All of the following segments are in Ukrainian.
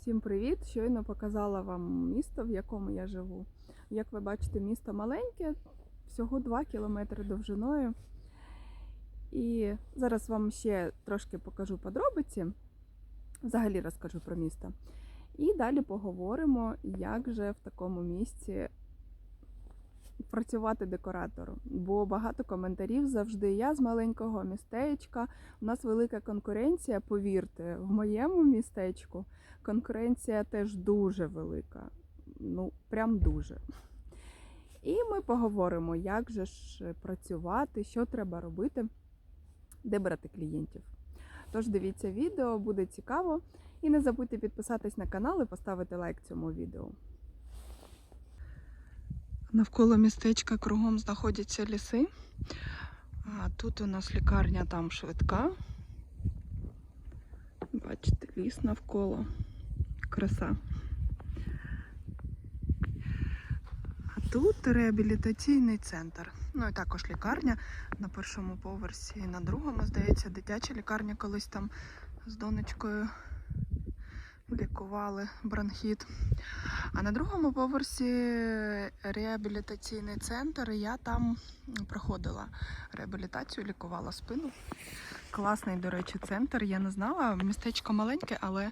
Всім привіт! Щойно показала вам місто, в якому я живу. Як ви бачите, місто маленьке, всього 2 кілометри довжиною. І зараз вам ще трошки покажу подробиці, взагалі розкажу про місто. І далі поговоримо, як же в такому місці працювати декоратором. Бо багато коментарів завжди. Я з маленького містечка. У нас велика конкуренція, повірте, в моєму містечку конкуренція теж дуже велика. Ну, прям дуже. І ми поговоримо, як же ж працювати, що треба робити, де брати клієнтів. Тож дивіться відео, буде цікаво. І не забудьте підписатись на канал і поставити лайк цьому відео. Навколо містечка кругом знаходяться ліси. А тут у нас лікарня, там швидка. Бачите, ліс навколо. Краса. А тут реабілітаційний центр. Ну і також лікарня на першому поверсі і на другому, здається, дитяча лікарня колись там з донечкою лікували бронхіт. А на другому поверсі реабілітаційний центр. Я там проходила реабілітацію, лікувала спину. Класний, до речі, центр. Я не знала. Містечко маленьке, але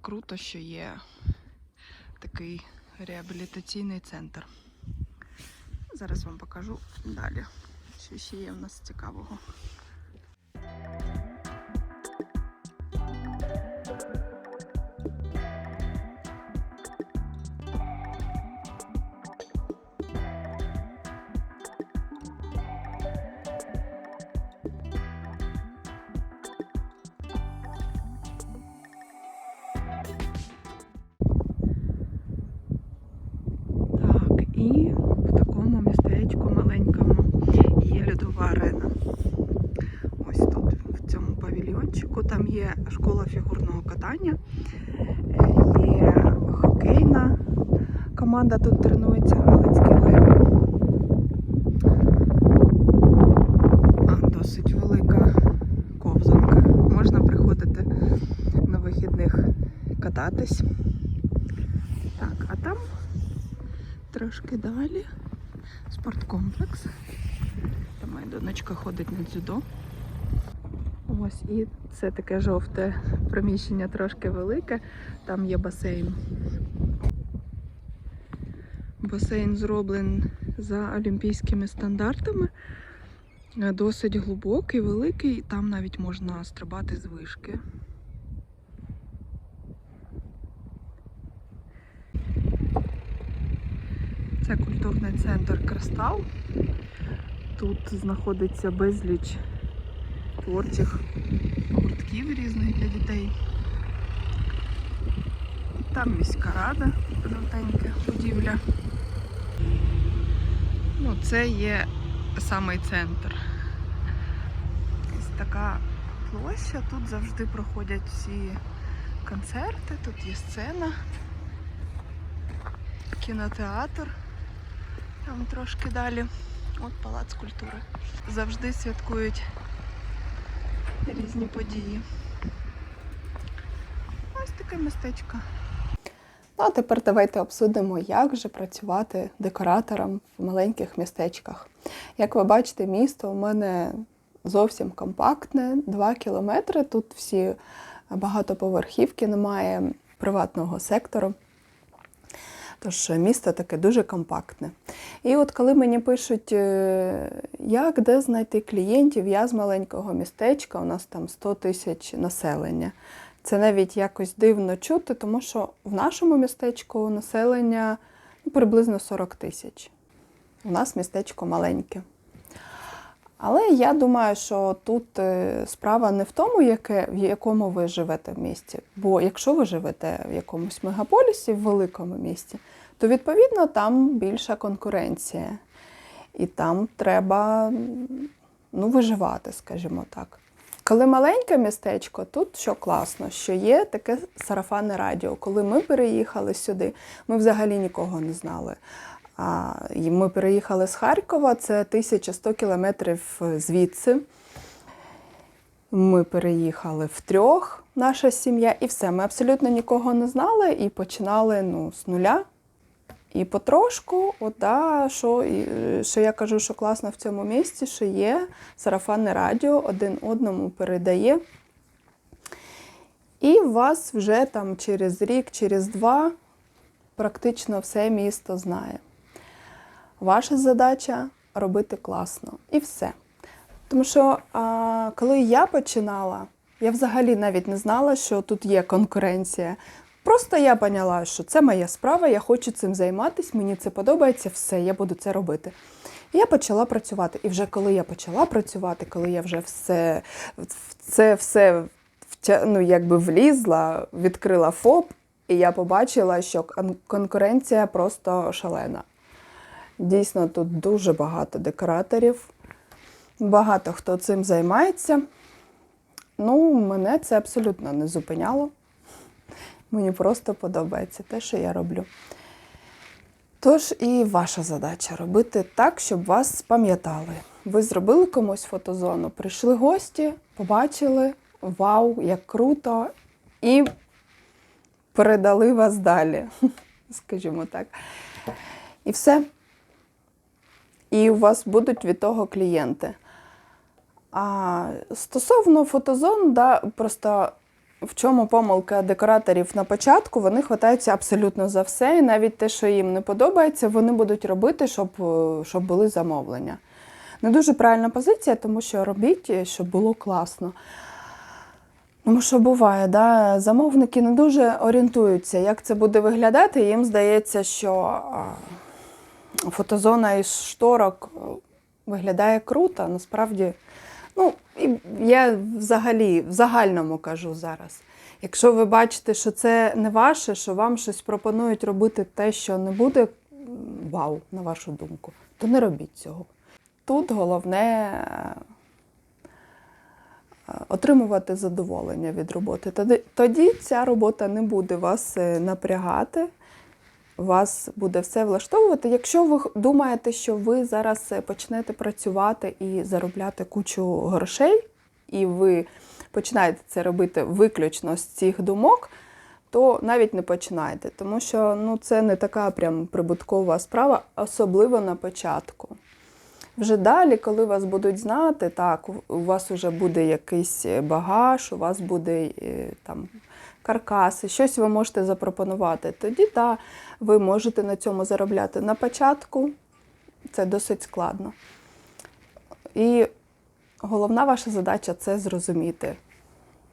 круто, що є такий реабілітаційний центр. Зараз вам покажу далі, що ще є в нас цікавого. І в такому містечку маленькому є льодова арена. Ось тут, в цьому павільйончику, там є школа фігурного катання, е, є хокейна команда тут тренується Галицький лев. А, Досить велика ковзанка. Можна приходити на вихідних кататись. Так, а там трошки далі спорткомплекс. Там моя донечка ходить на дзюдо. Ось і це таке жовте приміщення трошки велике. Там є басейн. Басейн зроблений за олімпійськими стандартами. Досить глибокий, великий, там навіть можна стрибати з вишки. Це культурний центр Кристал. Тут знаходиться безліч творчих гуртків різних для дітей. Там міська рада, жовтенька будівля. Ну, це є самий центр. Ось така площа. Тут завжди проходять всі концерти, тут є сцена, кінотеатр. Там трошки далі. От палац культури. Завжди святкують різні події. Ось таке містечко. Ну, а тепер давайте обсудимо, як же працювати декоратором в маленьких містечках. Як ви бачите, місто у мене зовсім компактне, 2 кілометри. Тут всі багатоповерхівки, немає приватного сектору. Тож місто таке дуже компактне. І от коли мені пишуть, е, як де знайти клієнтів, я з маленького містечка, у нас там 100 тисяч населення. Це навіть якось дивно чути, тому що в нашому містечку населення ну, приблизно 40 тисяч. У нас містечко маленьке. Але я думаю, що тут е, справа не в тому, яке, в якому ви живете в місті. Бо якщо ви живете в якомусь мегаполісі, в великому місті, то відповідно там більша конкуренція. І там треба ну, виживати, скажімо так. Коли маленьке містечко, тут що класно, що є таке сарафанне радіо. Коли ми переїхали сюди, ми взагалі нікого не знали. Ми переїхали з Харкова, це 1100 кілометрів звідси. Ми переїхали втрьох. наша сім'я, і все. Ми абсолютно нікого не знали і починали ну, з нуля. І потрошку, от, да, що, е, що я кажу, що класно в цьому місці, що є сарафанне радіо, один одному передає. І вас вже там через рік, через два практично все місто знає. Ваша задача робити класно. І все. Тому що а, коли я починала, я взагалі навіть не знала, що тут є конкуренція. Просто я поняла, що це моя справа, я хочу цим займатися, мені це подобається, все, я буду це робити. І я почала працювати. І вже коли я почала працювати, коли я вже все це все ну, якби влізла, відкрила ФОП, і я побачила, що конкуренція просто шалена. Дійсно, тут дуже багато декораторів, багато хто цим займається. Ну, мене це абсолютно не зупиняло. Мені просто подобається те, що я роблю. Тож і ваша задача робити так, щоб вас пам'ятали. Ви зробили комусь фотозону, прийшли гості, побачили, вау, як круто, і передали вас далі, скажімо так. І все. І у вас будуть від того клієнти. А стосовно фотозон, да, просто в чому помилка декораторів на початку, вони хватаються абсолютно за все, і навіть те, що їм не подобається, вони будуть робити, щоб, е, щоб були замовлення. Не дуже правильна позиція, тому що робіть, е, щоб було класно. Тому що буває, да, замовники не дуже орієнтуються, як це буде виглядати. Їм здається, що фотозона із шторок е, виглядає круто, насправді. Ну, і я взагалі в загальному кажу зараз. Якщо ви бачите, що це не ваше, що вам щось пропонують робити те, що не буде вау, на вашу думку, то не робіть цього. Тут головне е, отримувати задоволення від роботи. Тоді, тоді ця робота не буде вас е, напрягати, вас буде все влаштовувати. Якщо ви думаєте, що ви зараз е, почнете працювати і заробляти кучу грошей, і ви починаєте це робити виключно з цих думок, то навіть не починайте, тому що ну, це не така прям прибуткова справа, особливо на початку. Вже далі, коли вас будуть знати, так, у- вас вже буде якийсь е, багаж, у вас буде е, там каркаси, щось ви можете запропонувати. Тоді так, ви можете на цьому заробляти. На початку це досить складно. І головна ваша задача це зрозуміти,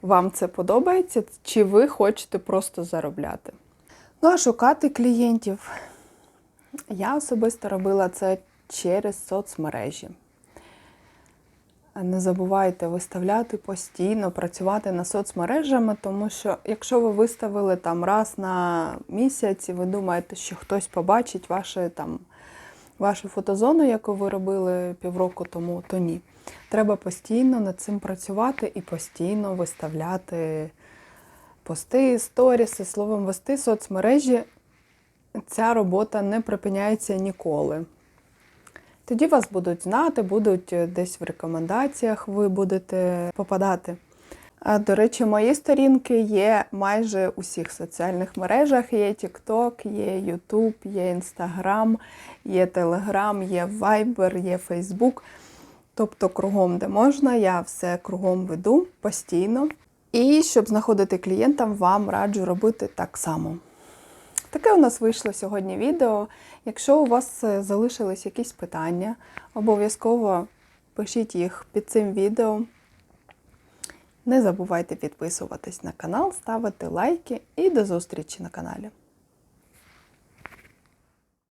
вам це подобається, чи ви хочете просто заробляти. Ну, а шукати клієнтів. Я особисто робила це через соцмережі. Не забувайте виставляти постійно, працювати над соцмережами, тому що якщо ви виставили там раз на місяць, і ви думаєте, що хтось побачить ваше, там, вашу фотозону, яку ви робили півроку тому, то ні. Треба постійно над цим працювати і постійно виставляти пости, сторіси, словом, вести соцмережі. Ця робота не припиняється ніколи. Тоді вас будуть знати, будуть е, десь в рекомендаціях ви будете попадати. А, До речі, мої сторінки є майже у всіх соціальних мережах. Є TikTok, є YouTube, є Instagram, є Telegram, є Viber, є Facebook. Тобто кругом, де можна, я все кругом веду постійно. І щоб знаходити клієнтам, вам раджу робити так само. Таке у нас вийшло сьогодні відео. Якщо у вас е, залишились якісь питання, обов'язково пишіть їх під цим відео. Не забувайте підписуватись на канал, ставити лайки і до зустрічі на каналі.